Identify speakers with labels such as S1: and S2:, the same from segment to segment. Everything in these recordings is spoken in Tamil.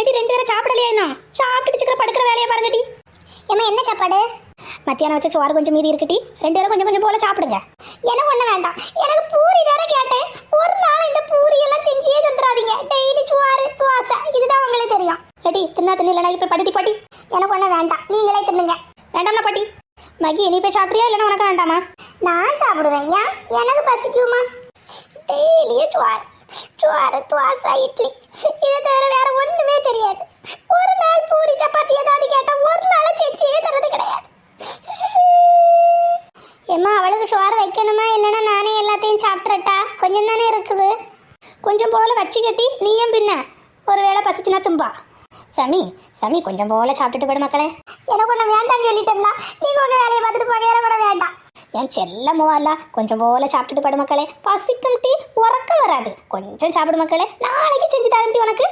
S1: ரெடி ரெண்டு பேரும் சாப்பிடலையா இன்னும் சாப்பிட்டு சீக்கிரம் படுக்கிற வேலையை பாருங்கடி.
S2: ஏமா என்ன சாப்பாடு?
S1: மத்தியானம் வச்ச சோறு கொஞ்சம் மீதி இருக்கட்டி ரெண்டு பேரும் கொஞ்சம் கொஞ்சம் போல சாப்பிடுங்க.
S2: எனக்கு ஒண்ணு வேண்டாம். எனக்கு பூரி தானே கேட்டேன். ஒரு நாள் இந்த பூரி எல்லாம் செஞ்சே தந்துடாதீங்க. டெய்லி சோறு துவாசை இதுதான் உங்களுக்கு தெரியும்.
S1: எடி தின்னா தின்னு இல்லைனா இப்போ படுட்டி பாட்டி.
S2: எனக்கு ஒண்ணு வேண்டாம். நீங்களே தின்னுங்க.
S1: வேண்டாம்னா பாட்டி. மகி நீ போய் சாப்பிட்றியா இல்லைன்னா உனக்கு வேண்டாமா?
S2: நான் சாப்பிடுவேன் ஏன்? எனக்கு பசிக்குமா? டெய்லியும் சோறு. சுவாறு துவாசா இட்லி. இதை தவிர வேற ஒண்ணுமே தெரியாது. ஒரு நாள் பூரி சப்பாத்தி ஏதாவது கேட்டா ஒரு நாள் செஞ்சே தரது கிடையாது. ஏம்மா அவளுக்கு சோறு வைக்கணுமா? இல்லைன்னா நானே எல்லாத்தையும் சாப்பிட்றட்டா கொஞ்சம் தானே இருக்குது.
S1: கொஞ்சம் போல வச்சு கட்டி நீயும் பின்ன. ஒரு வேளை பசிச்சுனா தும்பா. சமி சமி கொஞ்சம் போல சாப்பிட்டுட்டு போடு மக்களே.
S2: எனக்கு ஒன்று வேண்டாம்னு சொல்லிட்டோம்ல நீங்க உங்க வேலையை பார்த்துட்டு போக கூட வேண்டாம்.
S1: என் அல்ல கொஞ்சம் போல சாப்பிட்டுட்டு படு மக்களே. பசிக்கும் டீ வராது. கொஞ்சம் சாப்பிடு மக்களே. நாளைக்கு செஞ்சு தரேன் உனக்கு.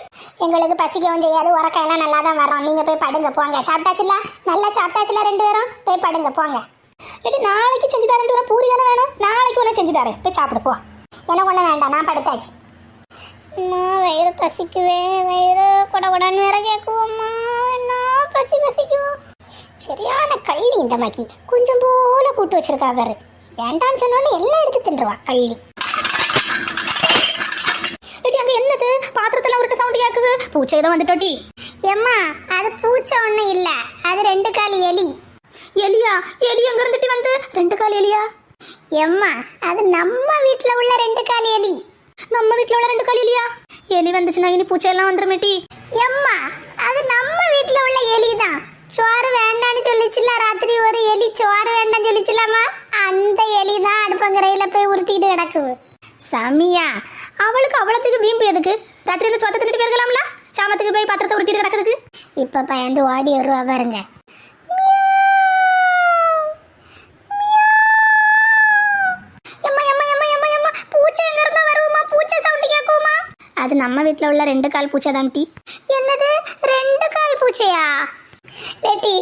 S2: எங்களுக்கு பசிக்கவும் செய்யாது. உறக்கம் எல்லாம் நல்லா தான் வரோம். நீங்க போய் படுங்க போங்க. சாப்பிட்டாச்சுல நல்லா சாப்பிட்டாச்சுல ரெண்டு பேரும்? போய் படுங்க போங்க.
S1: இல்லாட்டி நாளைக்கு செஞ்சு தரேன் உனக்கு. பூரி தானே வேணும்? நாளைக்கு உனக்கு செஞ்சு தரேன். போய் சாப்பிடு போ.
S2: எனக்கு ஒன்றும் வேண்டாம். நான் படுத்தாச்சு. அம்மா வயிறு பசிக்குவே வயிறு கொட கொடன்னு வேற கேட்குவோம்மா என்ன பசி பசிக்குவோம் சரியான கள்ளி இந்த மாக்கி கொஞ்சம் போல கூட்டு வச்சிருக்கா பாரு. வேண்டான்னு சொன்னோன்னு எல்லாம் எடுத்து தின்றுவா கள்ளி
S1: ரெடி அங்க என்னது பாத்திரத்துல உருட்ட சவுண்ட் கேக்குது பூச்சை தான் வந்துட்டோ டீ
S2: எம்மா அது பூச்சை ஒன்றும் இல்லை. அது ரெண்டு கால் எலி.
S1: எலியா? எலி எங்க இருந்துட்டு வந்து ரெண்டு கால் எலியா?
S2: எம்மா அது நம்ம வீட்டில் உள்ள ரெண்டு கால் எலி.
S1: நம்ம வீட்ல உள்ள ரெண்டு கால் எலியா? எலி வந்துச்சுன்னா இனி பூச்சை எல்லாம் வந்துருமே டீ
S2: எம்மா அது நம்ம வீட்ல உள்ள எலி தான். சோறு வேண்டான்னு சொல்லிச்சுல ராத்திரி ஒரு எலி சோறு வேண்டாம்னு சொல்லிச்சுலாமா அந்த எலி தான் அடுப்பங்கரையில போய் உருட்டிட்டு கிடக்குது.
S1: சமியா அவளுக்கு அவ்வளோத்துக்கு வீம்பு எதுக்கு? ராத்திரி இந்த சொத்தை தின்னுட்டு போயிருக்கலாம்ல? சாமத்துக்கு போய் பத்திரத்தை உருட்டிட்டு கிடக்குதுக்கு
S2: இப்ப பயந்து ஓடி வருவா பாருங்க. கேக்குமா
S1: அது நம்ம வீட்டில் உள்ள ரெண்டு கால் பூச்சை தான் டீ.
S2: என்னது? ரெண்டு கால் பூச்சையா? ஏட்டி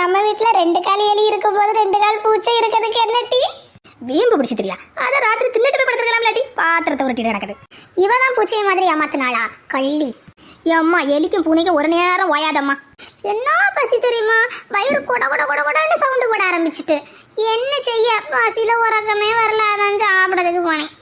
S2: நம்ம வீட்டில் ரெண்டு கால் எலி இருக்கும் போது ரெண்டு கால் பூச்சை இருக்கிறதுக்கு என்ன டீ?
S1: வீம்பு பிடிச்சி தெரியா. அதை ராத்திரி தின்னுட்டு போய் படுத்துருக்கலாம் டீ. பாத்திரத்தை உருட்டிட்டு கிடக்குது.
S2: இவதான் பூச்சையை மாதிரி ஏமாத்தினாளா? கள்ளி.
S1: ஏம்மா எலிக்கும் பூனைக்கும் ஒரு நேரம் ஓயாதம்மா.
S2: என்ன பசி தெரியுமா? வயிறு கொட கொட கொட கொடன்னு சவுண்டு போட ஆரம்பிச்சிட்டு. என்ன செய்ய? பசியில உறக்கமே வரல. அதான் சாப்பிடறதுக்கு போனேன்.